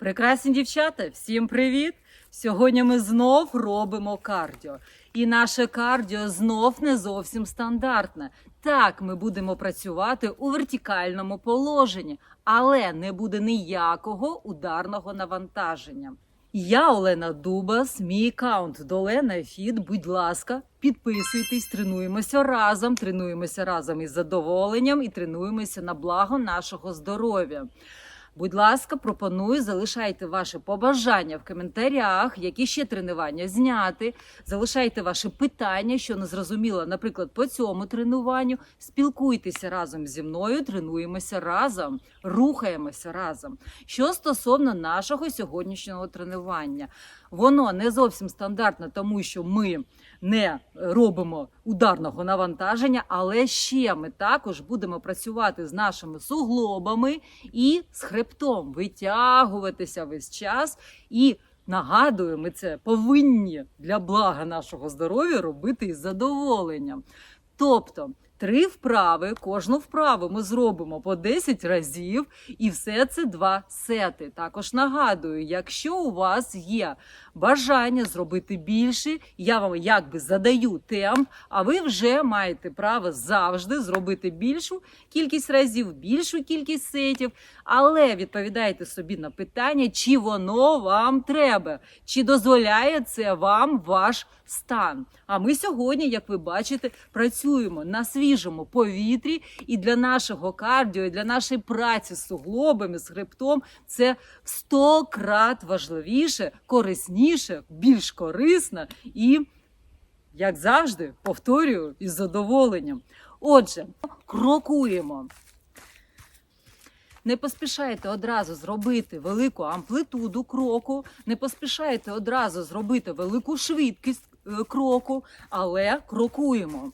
Прекрасні дівчата, всім привіт! Сьогодні ми знов робимо кардіо. І наше кардіо знов не зовсім стандартне. Так, ми будемо працювати у вертикальному положенні, але не буде ніякого ударного навантаження. Я Олена Дубас, мій аккаунт Долена Фіт. Будь ласка, підписуйтесь, тренуємося разом, тренуємося разом із задоволенням і тренуємося на благо нашого здоров'я. Будь ласка, пропоную, залишайте ваші побажання в коментарях, які ще тренування зняти. Залишайте ваші питання, що не зрозуміло, наприклад, по цьому тренуванню. Спілкуйтеся разом зі мною, тренуємося разом, рухаємося разом. Що стосовно нашого сьогоднішнього тренування, воно не зовсім стандартне, тому що ми не робимо ударного навантаження, але ще ми також будемо працювати з нашими суглобами і з хребтом, витягуватися весь час. І нагадую, ми це повинні для блага нашого здоров'я робити із задоволенням. Тобто. Три вправи, кожну вправу ми зробимо по 10 разів, і все це два сети. Також нагадую, якщо у вас є бажання зробити більше, я вам якби задаю темп, а ви вже маєте право завжди зробити більшу кількість разів, більшу кількість сетів, але відповідайте собі на питання, чи воно вам треба, чи дозволяє це вам ваш стан. А ми сьогодні, як ви бачите, працюємо на свіжому повітрі, і для нашого кардіо, і для нашої праці з суглобами, з хребтом це в 100 крат важливіше, корисніше, більш корисно і, як завжди, повторюю із задоволенням. Отже, крокуємо. Не поспішайте одразу зробити велику амплитуду кроку, не поспішайте одразу зробити велику швидкість кроку, але крокуємо.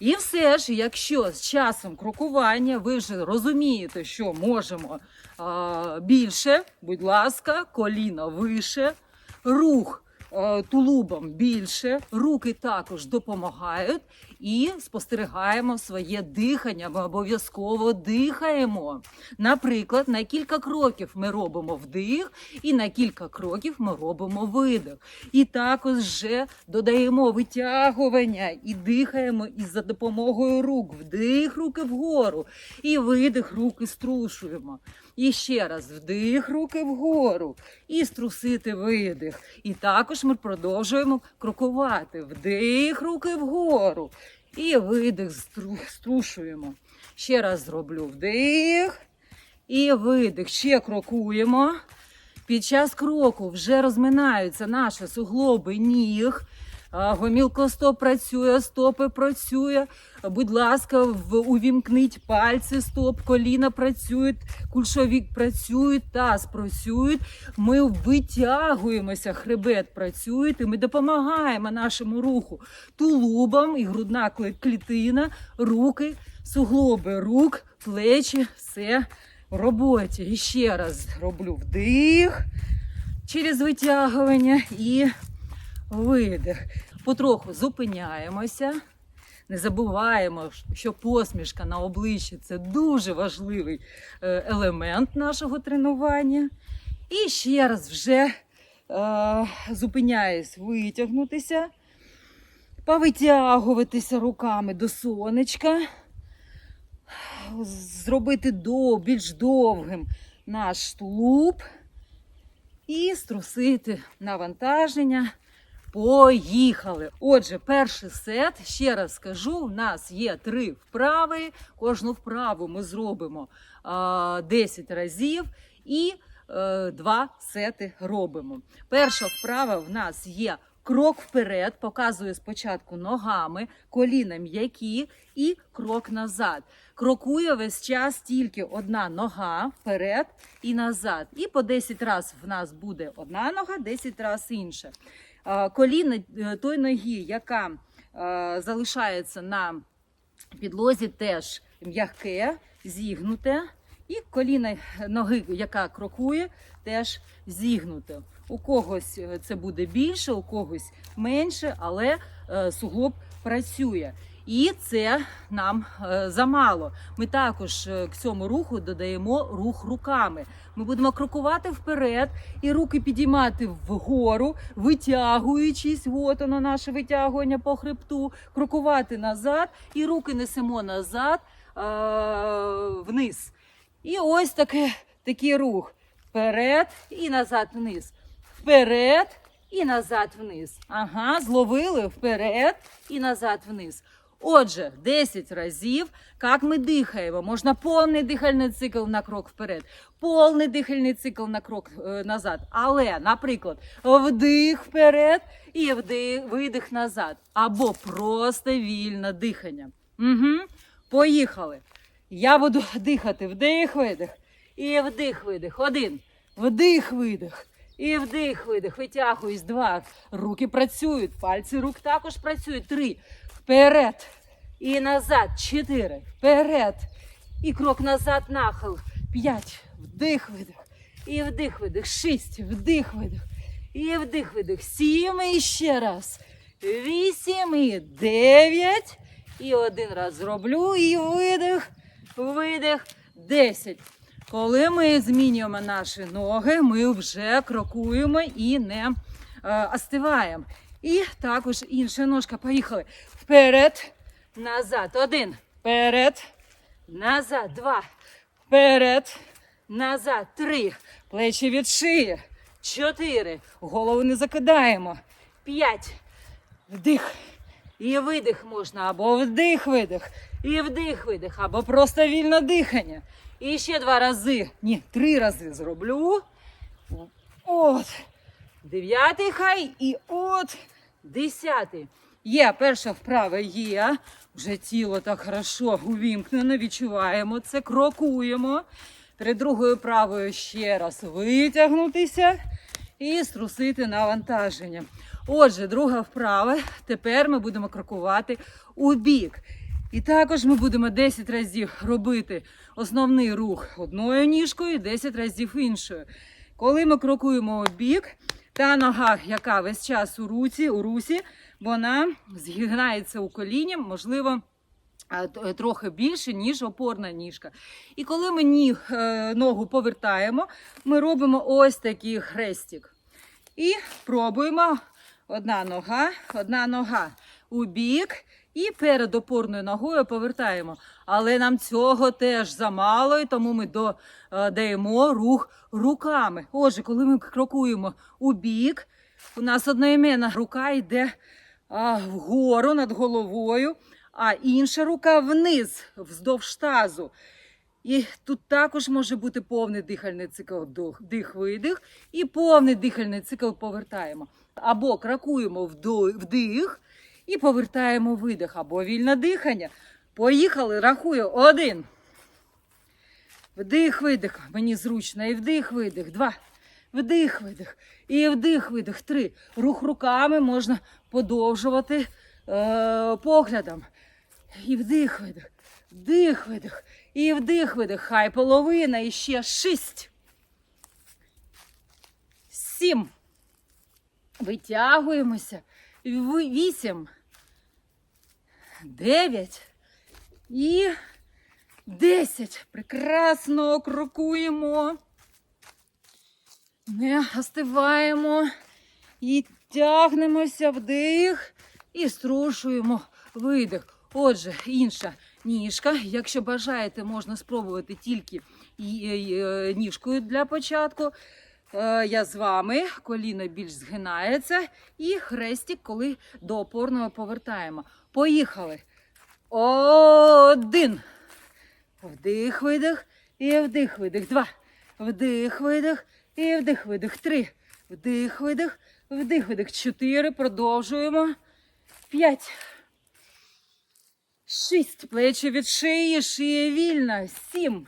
І все ж, якщо з часом крокування ви вже розумієте, що можемо а, більше, будь ласка, коліна вище, рух е, тулубом більше, руки також допомагають і спостерігаємо своє дихання. Ми обов'язково дихаємо. Наприклад, на кілька кроків ми робимо вдих, і на кілька кроків ми робимо видих. І також вже додаємо витягування і дихаємо із за допомогою рук. Вдих, руки вгору, і видих, руки струшуємо. І ще раз вдих, руки вгору, і струсити видих. І також ми продовжуємо крокувати. Вдих, руки вгору. І видих стру- струшуємо. Ще раз зроблю вдих і видих. Ще крокуємо. Під час кроку вже розминаються наші суглоби ніг. Гомілкостоп працює, стопи працює. Будь ласка, увімкніть пальці, стоп, коліна працюють, кульшовік працюють, таз працюють. Ми витягуємося, хребет працює, і ми допомагаємо нашому руху тулубам і грудна клітина, руки, суглоби рук, плечі, все в роботі. І ще раз роблю вдих через витягування і видих. Потроху зупиняємося. Не забуваємо, що посмішка на обличчі це дуже важливий е, елемент нашого тренування. І ще раз вже е, зупиняюсь витягнутися, повитягуватися руками до сонечка, зробити до, більш довгим наш тулуб і струсити навантаження. Поїхали! Отже, перший сет, ще раз скажу, у нас є три вправи. Кожну вправу ми зробимо а, 10 разів і е, два сети робимо. Перша вправа в нас є крок вперед, показую спочатку ногами, коліна м'які і крок назад. Крокує весь час тільки одна нога вперед і назад. І по 10 разів в нас буде одна нога, 10 разів інша. А, Коліна е, той ноги, яка е, залишається на підлозі, теж м'яке, зігнуте. І коліна ноги, яка крокує, теж зігнуте. У когось е, це буде більше, у когось менше, але е, суглоб працює. І це нам е, замало. Ми також е, к цьому руху додаємо рух руками. Ми будемо крокувати вперед і руки підіймати вгору, витягуючись. От воно наше витягування по хребту, крокувати назад, і руки несемо назад е- вниз. І ось таке, такий рух. Вперед і назад вниз. Вперед і назад вниз. Ага, зловили вперед і назад вниз. Отже, 10 разів, як ми дихаємо. Можна повний дихальний цикл на крок вперед, повний дихальний цикл на крок е, назад. Але, наприклад, вдих вперед і вдих, видих назад. Або просто вільне дихання. Угу. Поїхали. Я буду дихати вдих, видих. І вдих, видих. Один. Вдих, видих. І вдих, видих. Витягуюсь. Два. Руки працюють. Пальці рук також працюють. Три. Вперед. І назад. Чотири. Вперед. І крок назад нахил. П'ять. Вдих, видих. І вдих, видих. Шість. Вдих, видих. І вдих, видих. Сім. І ще раз. Вісім. І дев'ять. І один раз зроблю. І видих. Видих. Десять. Коли ми змінюємо наші ноги, ми вже крокуємо і не е, остиваємо. І також інша ножка. Поїхали. Вперед, назад. Один. Вперед, назад. Два. Вперед, назад. Три. Плечі від шиї. Чотири. Голову не закидаємо. П'ять. Вдих. І видих можна, або вдих, видих, і вдих, видих, або просто вільне дихання. І ще два рази. Ні, три рази зроблю. От. Дев'ятий хай і от десятий. Є, перша вправа є. Вже тіло так хорошо увімкнено, відчуваємо це, крокуємо. Перед другою правою ще раз витягнутися і струсити навантаження. Отже, друга вправа. Тепер ми будемо крокувати у бік. І також ми будемо 10 разів робити основний рух одною ніжкою, 10 разів іншою. Коли ми крокуємо у бік, та нога, яка весь час у руці, у русі, вона згинається у коліні, можливо, трохи більше, ніж опорна ніжка. І коли ми ні, е, ногу повертаємо, ми робимо ось такий хрестик. І пробуємо одна нога, одна нога у бік. І перед опорною ногою повертаємо. Але нам цього теж замало, і тому ми до, е, рух руками. Отже, коли ми крокуємо у бік, у нас одноіменна рука йде а, вгору над головою, а інша рука вниз, вздовж тазу. І тут також може бути повний дихальний цикл дих-видих і повний дихальний цикл повертаємо. Або крокуємо вдо- вдих і повертаємо видих, або вільне дихання. Поїхали, рахую. Один. Вдих, видих. Мені зручно. І вдих, видих. Два. Вдих, видих. І вдих, видих. Три. Рух руками можна подовжувати е, поглядом. І вдих, видих. Вдих, видих. І вдих, видих. Хай половина. І ще шість. Сім. Витягуємося. Ви- Вісім. Дев'ять. І десять. Прекрасно крокуємо. Не остиваємо. І тягнемося вдих і струшуємо видих. Отже, інша ніжка. Якщо бажаєте, можна спробувати тільки е, ніжкою для початку. Е, Я з вами, коліно більш згинається, і хрестик, коли до опорного повертаємо. Поїхали. Один. Вдих, видих, і вдих, видих. Два. Вдих, видих, і вдих, видих. Три. Вдих, видих, вдих, видих. Чотири. Продовжуємо. П'ять. Шість. Плечі від шиї, шия вільна. Сім.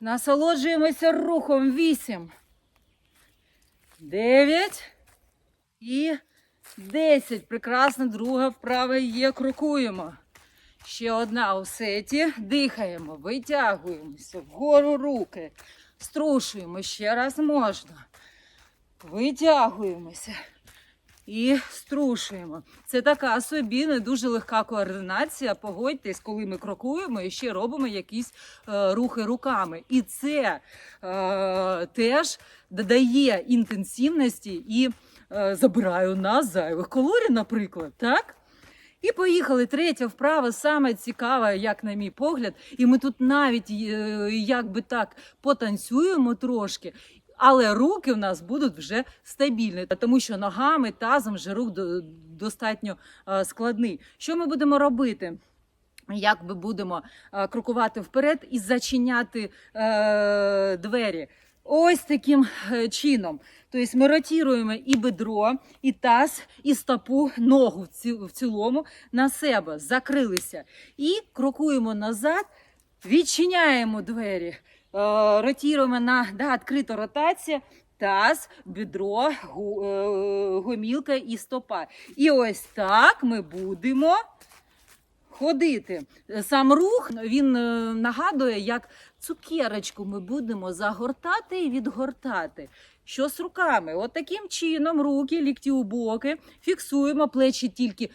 Насолоджуємося рухом. Вісім. Дев'ять. І десять. Прекрасно. Друга вправа є. Крокуємо. Ще одна у сеті. Дихаємо, витягуємося, вгору руки. Струшуємо ще раз можна. Витягуємося. І струшуємо. Це така собі не дуже легка координація. Погодьтесь, коли ми крокуємо і ще робимо якісь е, рухи руками. І це е, теж додає інтенсивності і е, забирає у нас зайвих калорій, наприклад. Так? І поїхали. Третя вправа саме цікава, як на мій погляд. І ми тут навіть е, як би так потанцюємо трошки. Але руки в нас будуть вже стабільні, тому що ногами, тазом вже рух достатньо е, складний. Що ми будемо робити? Як ми будемо е, крокувати вперед і зачиняти е, двері? Ось таким чином. Тобто ми ротіруємо і бедро, і таз, і стопу, ногу в цілому на себе, закрилися. І крокуємо назад, відчиняємо двері, ротіруємо на да, відкрита ротація, таз, бедро, гу- е, гомілка і стопа. І ось так ми будемо ходити. Сам рух він е, нагадує, як цукерочку ми будемо загортати і відгортати. Що з руками? От чином руки, лікті у боки, фіксуємо плечі тільки е,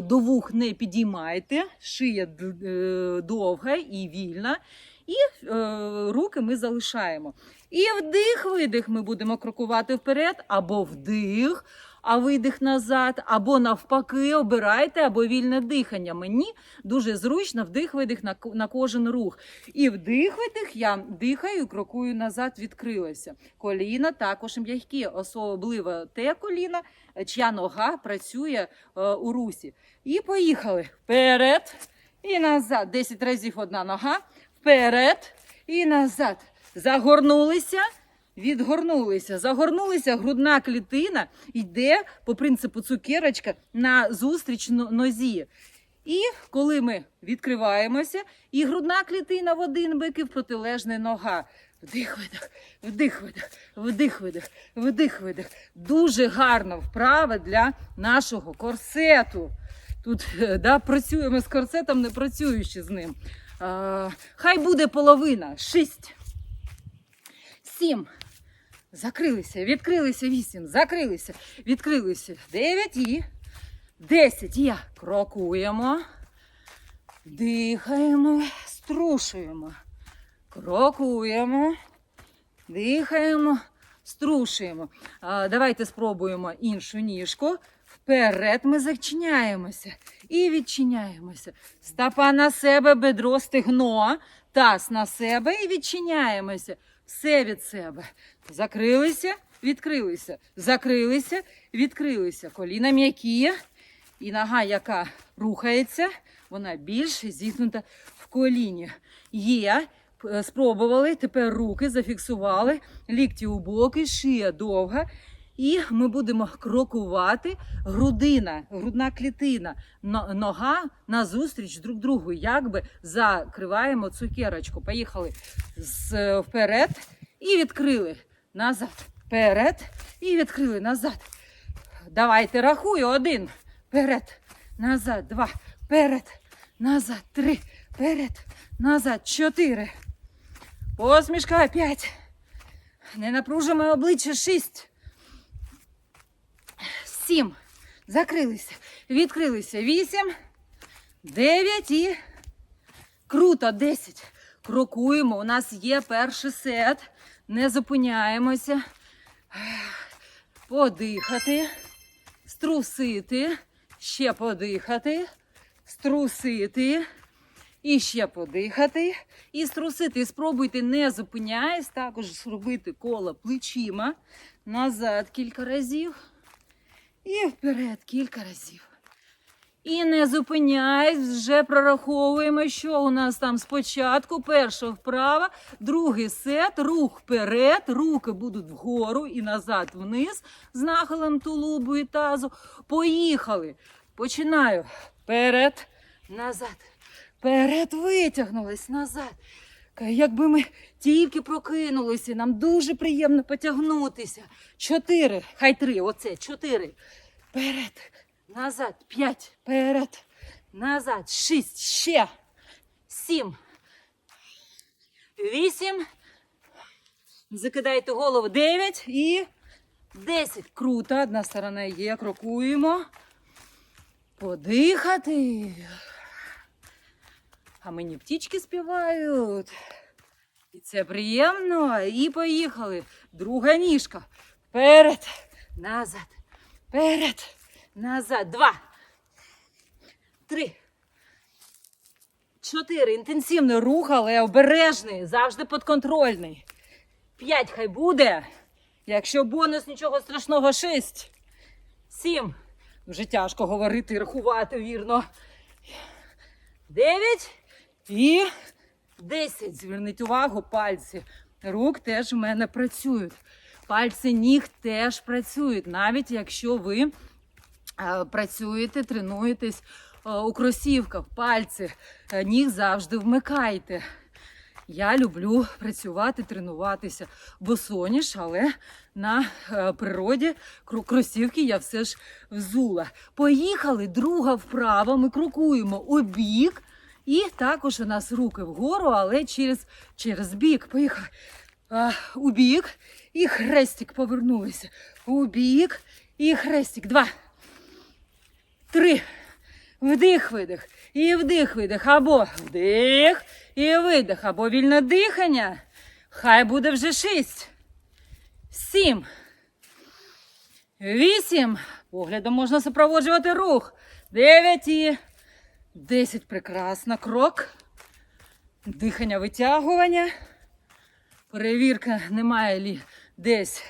до вух не підіймайте, шия е, довга і вільна. І е, руки ми залишаємо. І вдих-видих ми будемо крокувати вперед, або вдих, а видих назад, або навпаки, обирайте, або вільне дихання. Мені дуже зручно вдих-видих на, на кожен рух. І вдих-видих я дихаю, крокую назад, відкрилася. Коліна також м'які, особливо те коліно, чия нога працює е, у русі. І поїхали вперед і назад. 10 разів одна нога, вперед і назад. Загорнулися. Відгорнулися, загорнулися, грудна клітина йде по принципу цукерочка на зустріч нозі. І коли ми відкриваємося, і грудна клітина в один бик і в протилежний нога. Вдих, видих, вдих, видих, вдих, видих, вдих, видих. Дуже гарна вправа для нашого корсету. Тут е, да, працюємо з корсетом, не працюючи з ним. А, хай буде половина. Шість. Сім. Закрилися, відкрилися вісім, закрилися, відкрилися дев'ять і десять. Я крокуємо, дихаємо, струшуємо. Крокуємо, дихаємо, струшуємо. А, давайте спробуємо іншу ніжку. Вперед ми зачиняємося і відчиняємося. Стопа на себе, бедро, стегно, таз на себе і відчиняємося. Все від себе. Закрилися, відкрилися, закрилися, відкрилися. Коліна м'які. І нога, яка рухається, вона більш зігнута в коліні. Є, спробували, тепер руки зафіксували, лікті у боки, шия довга. І ми будемо крокувати грудина, грудна клітина, нога назустріч друг другу, якби закриваємо цукерочку. Поїхали вперед і відкрили назад. Вперед і відкрили назад. Давайте рахую. Один. Вперед. Назад. Два. Вперед. Назад. Три. Вперед. Назад. Чотири. Посмішка. П'ять. Не напружимо обличчя. Шість. Сім. Закрилися. Відкрилися. Вісім. Дев'ять і круто. Десять. Крокуємо. У нас є перший сет. Не зупиняємося. Подихати, струсити, ще подихати, струсити, і ще подихати, і струсити. Спробуйте, не зупиняясь, також зробити коло плечима назад кілька разів і вперед кілька разів. І не зупиняйсь, вже прораховуємо, що у нас там спочатку. Перша вправа, другий сет, рух вперед, руки будуть вгору і назад вниз з нахилем тулубу і тазу. Поїхали. Починаю. Вперед, назад. Вперед витягнулись назад. Ка- Якби ми тільки прокинулися, нам дуже приємно потягнутися. Чотири, хай три, оце, чотири. Вперед, назад, п'ять, вперед, назад, шість, ще, сім, вісім. Закидайте голову, дев'ять і 10. Круто. Одна сторона є. Крокуємо. Подихати. А мені птічки співають. І це приємно. І поїхали. Друга ніжка. Вперед. Назад. Вперед. Назад. Два. Три. Чотири. Інтенсивний рух, але обережний, завжди підконтрольний. П'ять хай буде. Якщо бонус, нічого страшного, шість. Сім. Вже тяжко говорити і рахувати вірно. Дев'ять і десять. Зверніть увагу, пальці. Рук теж в мене працюють. Пальці ніг теж працюють, навіть якщо ви е, працюєте, тренуєтесь е, у кросівках, пальці е, ніг завжди вмикайте. Я люблю працювати, тренуватися босоніж, але на природі кросівки я все ж взула. Поїхали, друга вправа. Ми крокуємо у бік. І також у нас руки вгору, але через, через бік. Поїхали. А, у бік. І хрестик повернулися. У бік. І хрестик. Два. Три. Вдих, видих. І вдих, видих. Або вдих і видих. Або вільне дихання. Хай буде вже шість. Сім. Вісім. Поглядом можна супроводжувати рух. Дев'ять і десять. Прекрасно. Крок. Дихання витягування. Перевірка, немає лі десь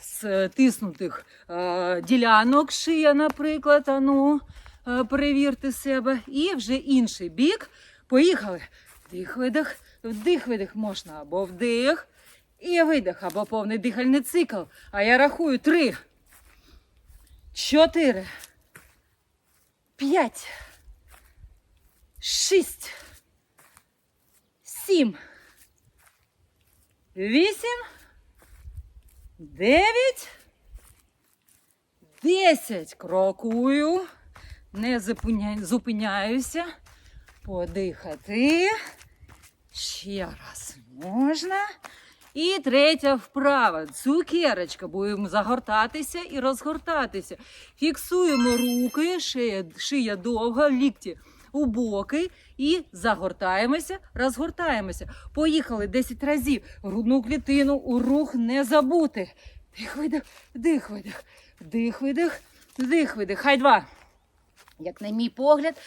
стиснутих е, ділянок шия, наприклад. Ану, е, перевірте себе. І вже інший бік. Поїхали. Вдих, видих, вдих, видих можна або вдих і видих, або повний дихальний цикл. А я рахую три, чотири, п'ять, шість, сім. Вісім, дев'ять, десять. Крокую, не зупиня- зупиняюся. Подихати. Ще раз можна. І третя вправа. Цукерочка. Будемо загортатися і розгортатися. Фіксуємо руки, шия, шия довга, лікті у боки і загортаємося, розгортаємося. Поїхали 10 разів. Грудну клітину у рух не забути. Дих, видих, дих, видих, дих, видих, дих, видих. Хай два. Як на мій погляд,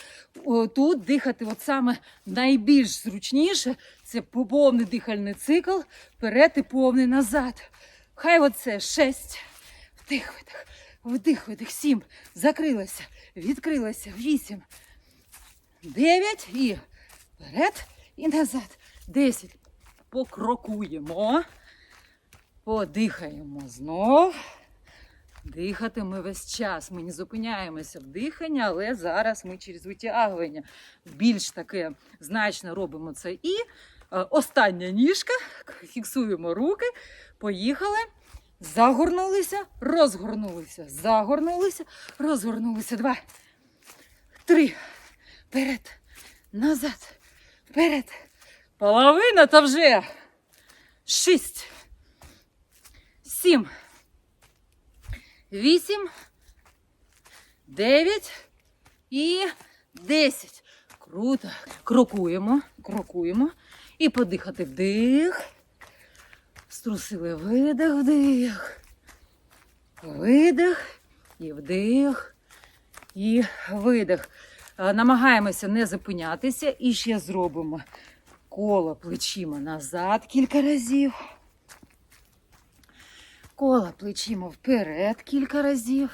тут дихати от саме найбільш зручніше це по- повний дихальний цикл, вперед і повний назад. Хай оце шесть. Вдих, видих, вдих, видих, сім. Закрилася, відкрилася, вісім. Дев'ять і вперед і назад. Десять. Покрокуємо. Подихаємо знов. Дихати ми весь час. Ми не зупиняємося в диханні, але зараз ми через витягування більш таке значно робимо це. І е, остання ніжка. Фіксуємо руки. Поїхали. Загорнулися, розгорнулися, загорнулися, розгорнулися. Два, три. Вперед, назад, вперед. Половина та вже. Шість. Сім. Вісім. Дев'ять. І десять. Круто. Крокуємо, крокуємо. І подихати вдих. Струсили видих, вдих. Видих. І вдих. І видих. Е, Намагаємося не зупинятися і ще зробимо коло плечима назад кілька разів. Коло плечима вперед кілька разів.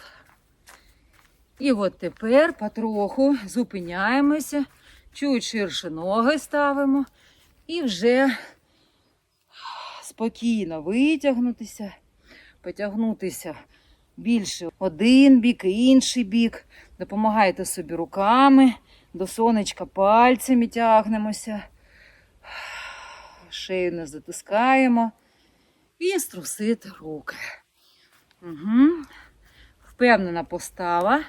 І от тепер потроху зупиняємося, чуть ширше ноги ставимо і вже спокійно витягнутися, потягнутися більше один бік і інший бік. Допомагайте собі руками, до сонечка пальцями тягнемося, шею не затискаємо і струсити руки. Угу. Впевнена постава.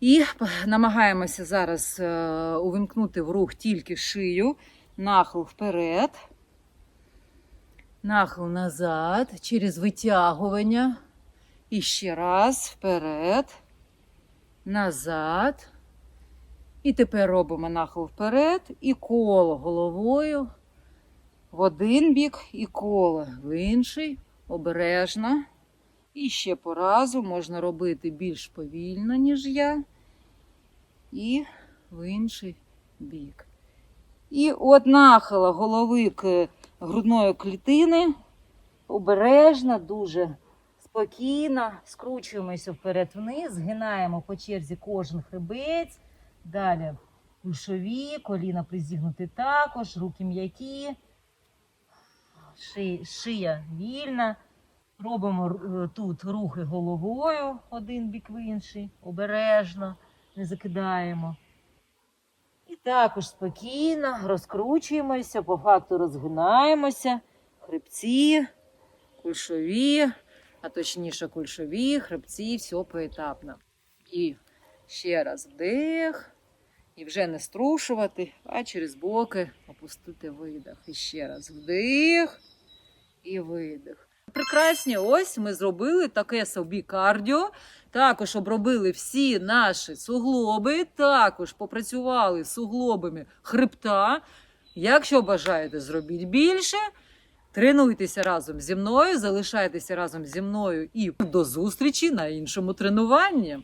І намагаємося зараз е, увімкнути в рух тільки шию, нахил вперед, нахил назад, через витягування. І ще раз вперед, назад. І тепер робимо нахил вперед і коло головою в один бік і коло в інший, обережно. І ще по разу можна робити більш повільно, ніж я, і в інший бік. І от нахила голови к грудної клітини. Обережно, дуже спокійно. Скручуємося вперед-вниз, згинаємо по черзі кожен хребець. Далі кульшові, коліна призігнуті також, руки м'які, ши- шия вільна. Робимо е, тут рухи головою один бік в інший, обережно, не закидаємо. І також спокійно розкручуємося, по факту розгинаємося, хребці, кульшові, а точніше кульшові, хребці, все поетапно. І ще раз вдих. І вже не струшувати, а через боки опустити видих. І ще раз вдих і видих. Прекрасні, ось ми зробили таке собі кардіо. Також обробили всі наші суглоби, також попрацювали з суглобами хребта. Якщо бажаєте, зробіть більше. Тренуйтеся разом зі мною, залишайтеся разом зі мною і до зустрічі на іншому тренуванні.